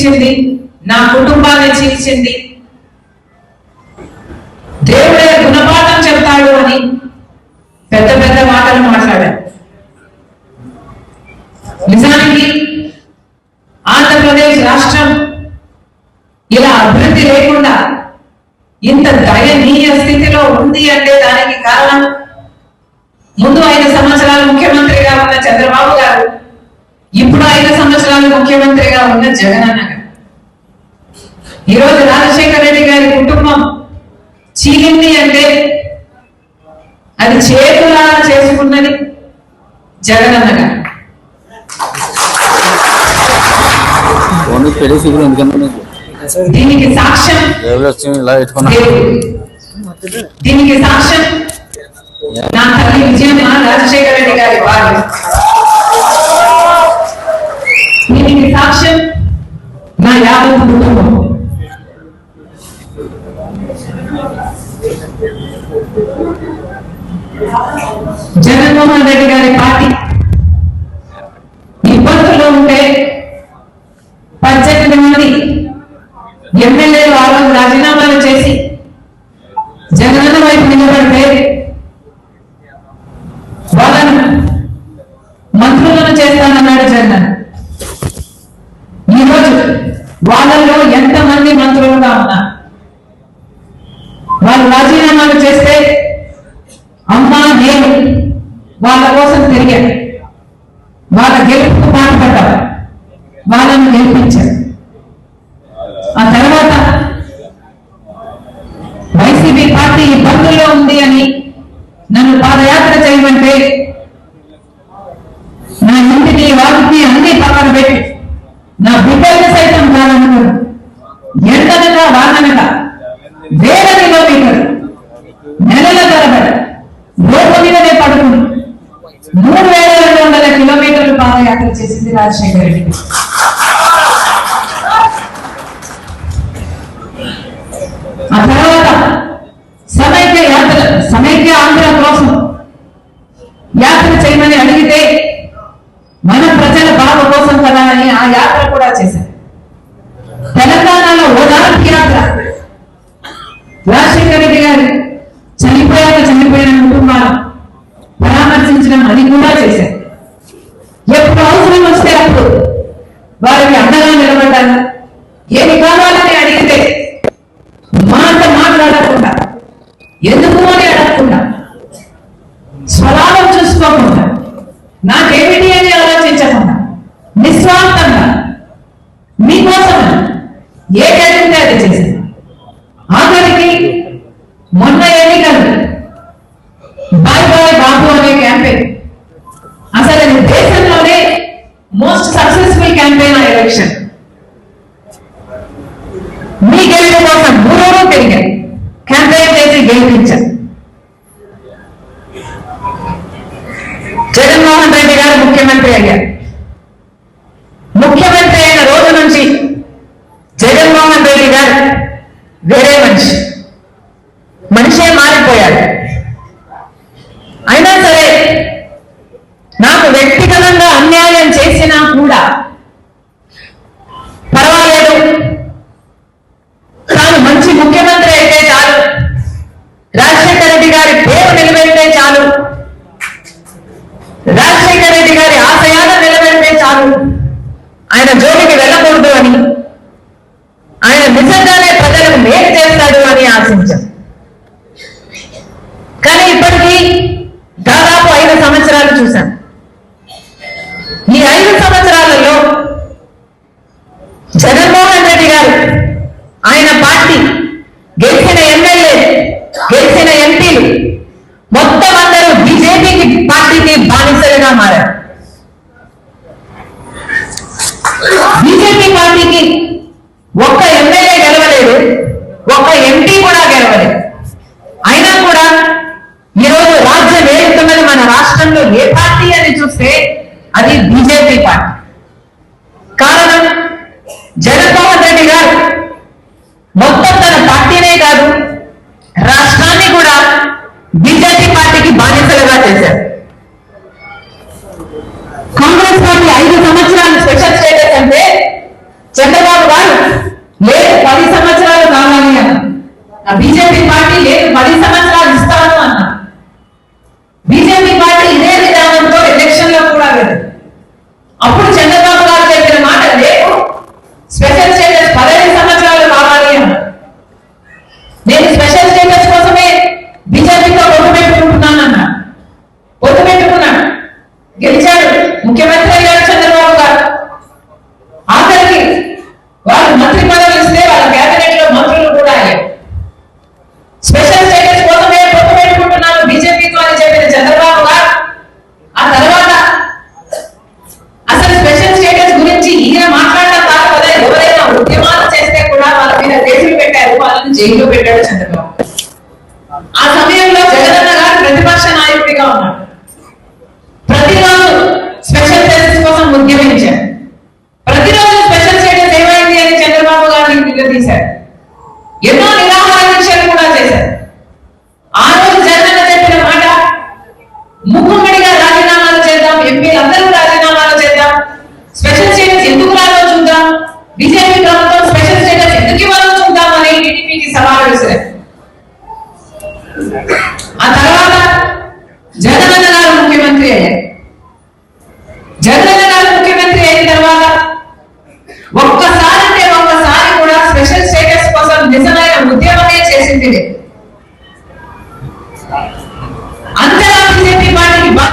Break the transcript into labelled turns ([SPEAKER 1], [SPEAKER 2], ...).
[SPEAKER 1] చీల్చింది నా కుటుంబాన్ని చీల్చింది దేవుడే గుణపాఠం చెప్తాడు అని పెద్ద పెద్ద మాటలు మాట్లాడారు. నిజానికి ఆంధ్రప్రదేశ్ రాష్ట్రం ఇలా అభివృద్ధి లేకుండా ఇంత దయనీయ స్థితిలో ఉంది అంటే దానికి కారణం ముందు ఐదు సంవత్సరాలు ముఖ్యమంత్రిగా ఉన్న చంద్రబాబు గారు ఇప్పుడు ఐదు సంవత్సరాలు ముఖ్యమంత్రిగా ఉన్న జగనన్న గారు ఈరోజు రాజశేఖర రెడ్డి గారి కుటుంబం చీలింది అంటే అది చేతులా చేసుకున్నది గారు
[SPEAKER 2] ఎందుకంటే నీకు?
[SPEAKER 1] దీనికి సాక్ష్యం. దీనికి సాక్ష్యం నా తల్లి విజయమ్మ రాజశేఖర రెడ్డి గారి వారు. దీనికి సాక్ష్యం నా యాదవ్ కుటుంబం జగన్మోహన్ రెడ్డి గారి పార్టీ ఇబ్బందుల్లో ఉంటే పద్దెనిమిది మంది ఎమ్మెల్యేలు ఆ రోజు రాజీనామాలు చేసి జగనన్న వైపు నిలబడితే వాళ్ళలో ఎంతమంది మంత్రులుగా ఉన్నారు? వాళ్ళు రాజీనామాలు చేస్తే అమ్మా నేను వాళ్ళ కోసం తిరిగాను. వాళ్ళ గెలుపుకు పాటుపడ్డారు వాళ్ళను గెలిపించారు ఆ తర్వాత వైసీపీ పార్టీ ఇబ్బందుల్లో ఉంది అని నన్ను పాదయాత్ర చేయమంటే నా ఇంటిని వాటిని అన్ని పక్కన పెట్టి నా బిడ్డ నెలల తరబడి మీదనే మూడు వేల రెండు వందల కిలోమీటర్లు పాదయాత్ర చేసింది రాజశేఖర రెడ్డి. ఆ తర్వాత సమైక్య యాత్ర సమైక్య ఆంధ్ర కోసం యాత్ర చేయమని అడిగితే మన ప్రజల బాధ కోసం కదా అని ఆ యాత్ర కూడా చేశారు. ఏమి కావాలని అడిగితే మాట మాట్లాడకుండా ఎందుకు అని అడగకుండా స్వలాభం చూసుకోకుండా నాకేమిటి అని ఆలోచించకుండా నిస్వార్థంగా మీకోసం ఏ జరిగితే అది చేసింది ఆఖరికి మొన్న ఎన్నికలు బాయ్ బాయ్ బాబు అనే క్యాంపెయిన్. అసలు దేశంలోనే మోస్ట్ సక్సెస్ఫుల్ క్యాంపెయిన్ ఆ ఎలక్షన్ మీ గెలుపు కోసం మూడోరూ తిరిగారు క్యాంపెయిన్ చేసి గెలిపించారు జగన్మోహన్ రెడ్డి గారు ముఖ్యమంత్రి అయ్యారు ముఖ్యమంత్రి అయిన రోజు నుంచి జగన్మోహన్ రెడ్డి గారు వేరే మనిషి. మనిషే మారిపోయాడు. అయినా సరే నాకు వ్యక్తిగతంగా అన్యాయం చేసినా కూడా పర్వాలేదు. తాను మంచి ముఖ్యమంత్రి అయితే చాలు. రాజశేఖర రెడ్డి గారి పేరు నిలబెడితే చాలు. రాజ రెడ్డి గారి ఆశయాలు నిలబెడితే చాలు ఆయన జోలికి వెళ్ళకూడదు అని ఆయన నిజంగానే ప్రజలకు మేలు చేస్తాడు అని ఆశించాం కానీ ఇప్పటికీ దాదాపు ఐదు సంవత్సరాలు చూశాం ఈ ఐదు సంవత్సరాలలో జగన్మోహన్ రెడ్డి గారు ఆయన పార్టీ గెలిచిన ఎమ్మెల్యే గెలిచిన ఎంపీలు మొత్తం అందరూ బీజేపీకి పార్టీకి బానిసలుగా మారారు. బీజేపీ పార్టీకి ఒక్క కాంగ్రెస్ పార్టీ ఐదు సంవత్సరాలు స్పెషల్ స్టేటస్ అంటే చంద్రబాబు గారు లేదు పది సంవత్సరాలు కావాలి అన్న బిజెపి పార్టీ లేదు పది సంవత్సరాలు జైల్లో పెట్టాడు చంద్రబాబు. ఆ సమయంలో జగనన్న గారు ప్రతిపక్ష నాయకుడిగా ఉన్నాడు ప్రతిరోజు స్పెషల్ సర్వీస్ కోసం ఉద్యమించారు ప్రతిరోజు స్పెషల్ సేవ ఏంటి అని చంద్రబాబు గారిని నిలదీశారు ఎన్నో నిరా